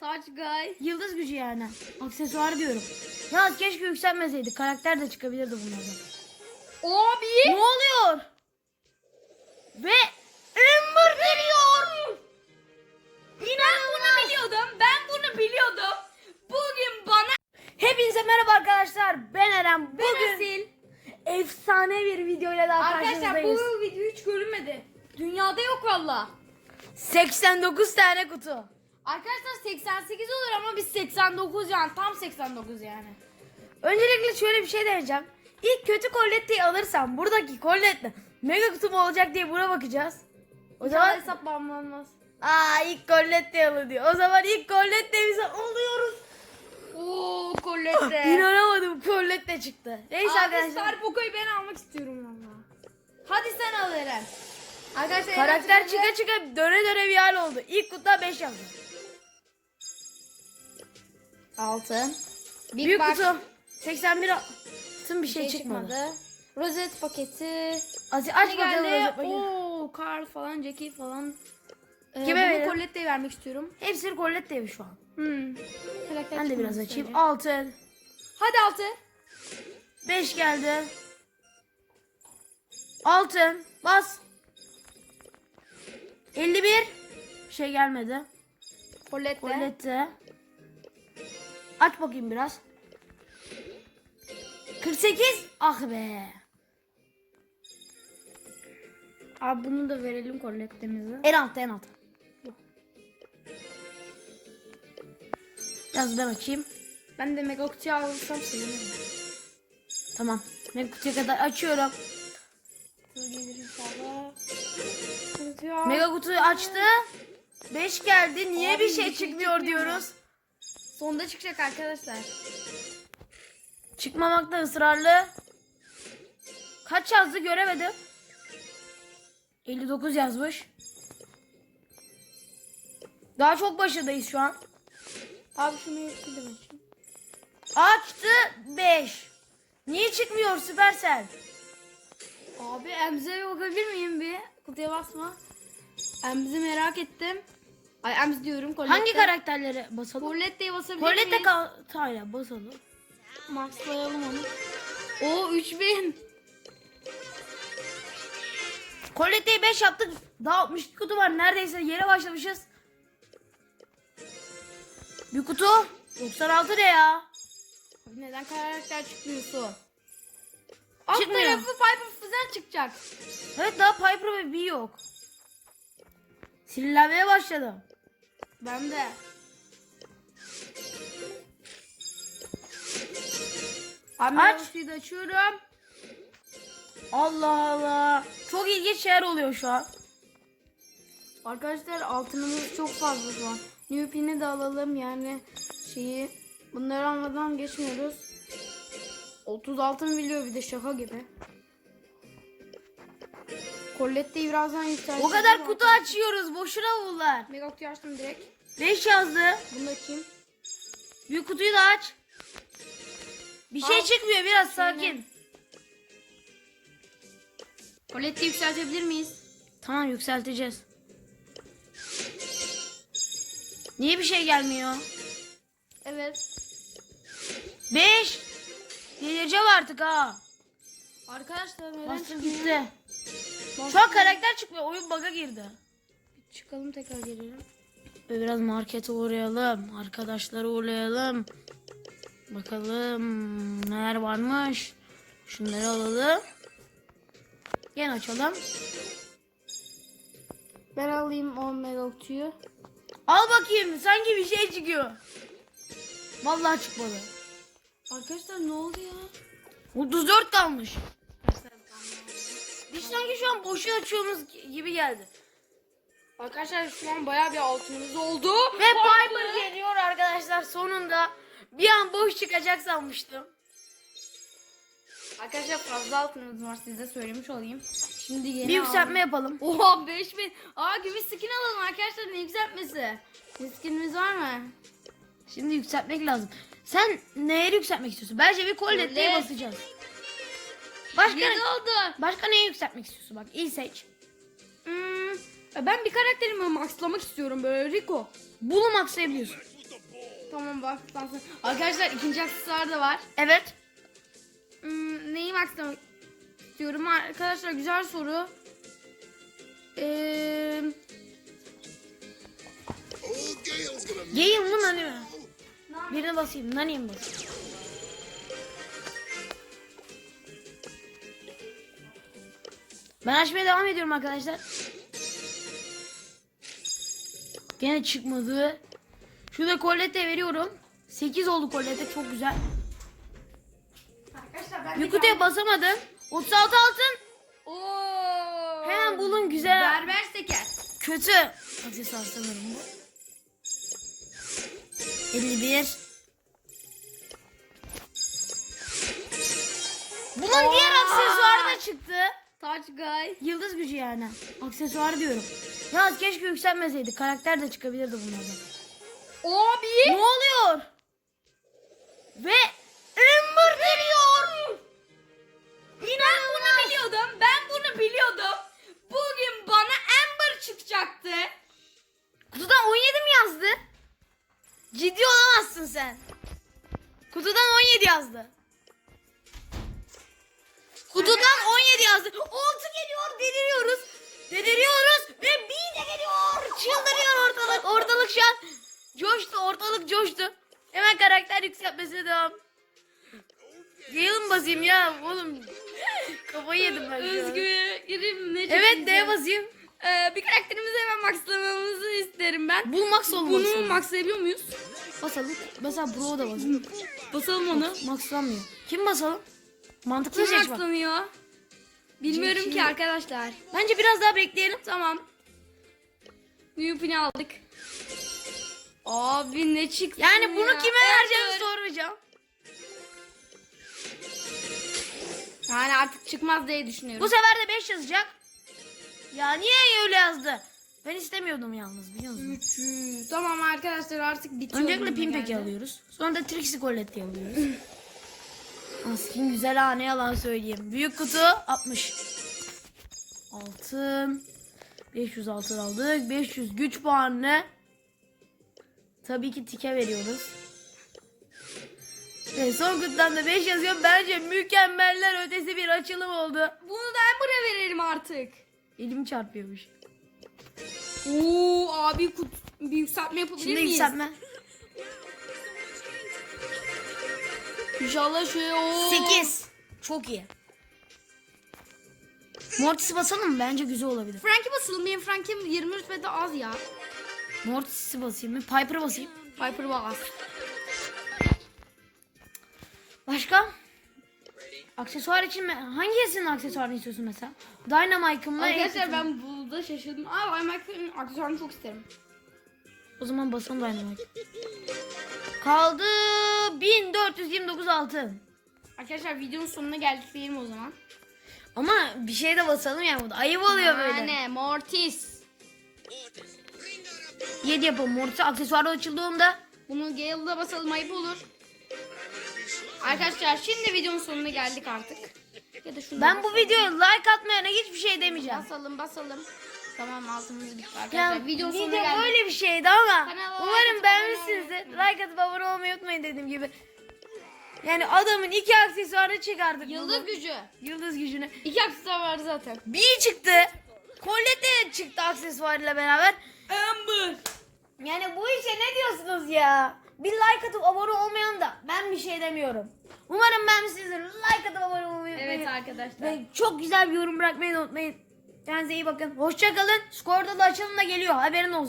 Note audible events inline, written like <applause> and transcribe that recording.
Touch guy. Yıldız gücü yani. Aksesuar diyorum. Ya keşke yükselmeseydik. Karakter de çıkabilirdi bunlardan. Abi. Ne oluyor? Ve Ember geliyor. Ben bunu biliyordum. Ben bunu biliyordum. Bugün bana Hepinize merhaba arkadaşlar. Ben Eren. Ben Bugün Asil. efsane bir videoyla daha Arkadaşlar karşınızdayız. bu video hiç görünmedi. Dünyada yok valla. 89 tane kutu. Arkadaşlar 88 olur ama biz 89 yani tam 89 yani. Öncelikle şöyle bir şey deneyeceğim. İlk kötü kolletteyi alırsam buradaki kollette mega kutu mu olacak diye buna bakacağız. O zaman hesap bağlanmaz. aa ilk kollette alın diyor. O zaman ilk kollettemizi alıyoruz. Oo Colette. <laughs> İnanamadım kollette çıktı. Neyse Abi arkadaşlar. Star Poco'yu ben almak istiyorum valla. Hadi sen al Eren. Arkadaşlar Karakter çıka çıka döne döne bir hal oldu. İlk kutuda 5 yazdı. Altın. Big Büyük Box kutu. 81 altın bir şey, şey çıkmadı. çıkmadı. Rozet paketi. Aç, aç geldi? Oo, Carl falan, Jackie falan. Ee, Kime verelim? Colette'ye vermek istiyorum. Hepsini kollette şu an. Hmm. Karakter Ben de biraz açayım. sadece. Altın. Hadi altı. 5 geldi. Altın. Bas. 51. Bir şey gelmedi. Colette. Kollette. Aç bakayım biraz. 48. Ah be. Abi bunu da verelim Colette'mize. En altta en altta. Biraz ben açayım. Ben de Mega Kutu'yu alırsam sevinirim. Tamam. Ben kutuya kadar açıyorum. Mega kutuyu açtı. 5 geldi. Niye Abi bir şey bir şey çıkmıyor. diyoruz. Sonda çıkacak arkadaşlar. Çıkmamakta ısrarlı. Kaç yazdı göremedim. 59 yazmış. Daha çok başındayız şu an. Abi şunu açayım. Açtı 5. Niye çıkmıyor Süpersel? Abi bir bakabilir miyim bir? Kutuya basma. Emzi merak ettim. Ay Emz diyorum. Colette. Hangi karakterlere basalım? Colette'ye basabilir Colette miyiz? Tayla basalım. Maxlayalım onu. Oo 3000. Colette'yi 5 yaptık. Daha 62 kutu var. Neredeyse yere başlamışız. Bir kutu. 96 ne ya? Abi Neden karakter çıkmıyorsun? Alt Çıkmıyor. tarafı Piper Füzen çıkacak. Evet daha Piper ve B yok. Sinirlenmeye başladım. Ben de. Abi Aç. Aç. da açıyorum. Allah Allah. Çok ilginç şeyler oluyor şu an. Arkadaşlar altınımız çok fazla şu an. New pin'i de alalım yani şeyi. Bunları almadan geçmiyoruz. 30 altın biliyor bir de şaka gibi. Colette'yi birazdan yükselteceğiz. O kadar kutu açıyoruz. Boşuna bunlar. Mega kutuyu açtım direkt. 5 yazdı. Bunu da açayım. Büyük kutuyu da aç. Bir şey Al. çıkmıyor biraz sakin. Colette'yi yükseltebilir miyiz? Tamam yükselteceğiz. Niye bir şey gelmiyor? Evet. 5. Delireceğim artık ha. Arkadaşlar neden Bastım gitti. Şu an karakter çıkmıyor. Oyun bug'a girdi. Çıkalım tekrar gelelim. Ve biraz markete uğrayalım. Arkadaşları uğrayalım. Bakalım neler varmış. Şunları alalım. Gene açalım. Ben alayım o mega kutuyu. Al bakayım sanki bir şey çıkıyor. Vallahi çıkmadı. Arkadaşlar ne oldu ya? 34 kalmış. Biz sanki şu an boşu açıyoruz gibi geldi. Arkadaşlar şu an bayağı bir altınımız oldu. Ve Piper geliyor arkadaşlar sonunda. Bir an boş çıkacak sanmıştım. Arkadaşlar fazla altınımız var size söylemiş olayım. Şimdi yeni Bir yükseltme yapalım. Oha 5000. Aa gümüş skin alalım arkadaşlar ne yükseltmesi. Bir skinimiz var mı? Şimdi yükseltmek lazım. Sen neye yükseltmek istiyorsun? Bence bir kolleteye Kollet. basacağız. Başka, 7 oldu. başka neyi yükseltmek istiyorsun? Bak iyi seç. Hmm, ben bir karakterimi maxlamak istiyorum böyle Rico. Bunu maxlayabiliyorsun. Tamam baktıktan sonra. Arkadaşlar ikinci aksesuar da var. Evet. Hmm, neyi maxlamak istiyorum arkadaşlar güzel soru. Ee, Old Gale's gonna Gale mı Nani mi? Birine basayım. Nani'ye mi basayım? Ben açmaya devam ediyorum arkadaşlar. Gene çıkmadı. Şurada kollete veriyorum. 8 oldu kollete çok güzel. arkadaşlar ben Bir kutuya basamadım. 36 altın. Oo. Hemen bulun güzel. Berber seker. Kötü. Aksesuar sanırım bu. 51. Bunun diğer Aa! aksesuarı da çıktı. Touch guy. Yıldız gücü yani. Aksesuar diyorum. Ya keşke yükselmeseydi. Karakter de çıkabilirdi bunlardan. Abi. Ne oluyor? Ve Ember geliyor. Ben bunu biliyordum. Ben bunu biliyordum. Bugün bana Amber çıkacaktı. Kutudan 17 mi yazdı? Ciddi olamazsın sen. Kutudan 17 yazdı. 17 yazdı. 6 geliyor deliriyoruz. Deliriyoruz ve bir de geliyor. Çıldırıyor ortalık. Ortalık şu an coştu. Ortalık coştu. Hemen karakter yükseltmesine devam. Gale'ın basayım ya oğlum. Kafayı yedim ben şu an. Özgür'üm ne Evet D basayım. Ee, bir karakterimizi hemen maxlamamızı isterim ben. Bu max olmasın. Bunu maxlayabiliyor muyuz? basalım. Mesela Bro da basalım. Basalım onu. Maxlanmıyor. Kim basalım? Mantıklı Kim seç bak. maxlanıyor? Bilmiyorum Kim? ki arkadaşlar. Bence biraz daha bekleyelim. Tamam. Newpin'i aldık. Abi ne çıktı Yani bunu ya? kime vereceğimi sormayacağım. Yani artık çıkmaz diye düşünüyorum. Bu sefer de 5 yazacak. Ya niye öyle yazdı? Ben istemiyordum yalnız biliyor musun? 300. Tamam arkadaşlar artık bitiyor. Öncelikle Pimpek'i alıyoruz. Sonra da Trixie Colette'yi alıyoruz. <laughs> Askin güzel ha ne yalan söyleyeyim. Büyük kutu 60. Altın. 500 altın aldık. 500 güç puanını. Tabii ki tike veriyoruz. Ve son kutudan da 5 yazıyor. Bence mükemmeller ötesi bir açılım oldu. Bunu da Amber'a verelim artık. Elim çarpıyormuş. Oo abi kut bir yükseltme yapabilir Şimdi miyiz? yükseltme. İnşallah şöyle o. 8. Çok iyi. Mortis'i basalım mı? Bence güzel olabilir. Frank'e basalım. Benim Frank'im 20 rütbede az ya. Mortis'i basayım mı? Piper'ı basayım. Piper bas. Başka? Aksesuar için mi? Hangisinin aksesuarını istiyorsun mesela? Dynamite'ın mı? Arkadaşlar ben burada şaşırdım. Aa Aymak'ın aksesuarını çok isterim. O zaman basalım Dynamite. Kaldı 1429 altın. Arkadaşlar videonun sonuna geldik diyelim o zaman. Ama bir şey de basalım yani bu da. Ayıp oluyor böyle. Yani Mortis. 7 yapalım. Mortis aksesuarı açıldığında. Bunu Gale'da basalım ayıp olur. Arkadaşlar şimdi videonun sonuna geldik artık. Ya da şunu Ben bu videoya like atmayana hiçbir şey demeyeceğim. basalım basalım. Tamam altımız bitti arkadaşlar. Ya, videonun video geldik. böyle bir şeydi ama Kanala like umarım atıp beğenmişsinizdir. Like atıp abone olmayı unutmayın dediğim gibi. Yani adamın iki aksesuarını çıkardık. Yıldız bunu. gücü. Yıldız gücünü. İki aksesuar vardı zaten. Bir çıktı. Colette çıktı aksesuarıyla beraber. Amber. Yani bu işe ne diyorsunuz ya? Bir like atıp abone olmayan da ben bir şey demiyorum. Umarım beğenmişsinizdir. Like atıp abone olmayı unutmayın. Evet arkadaşlar. Ve çok güzel bir yorum bırakmayı unutmayın. Kendinize iyi bakın. Hoşçakalın. Skorda da açılım da geliyor. Haberin olsun.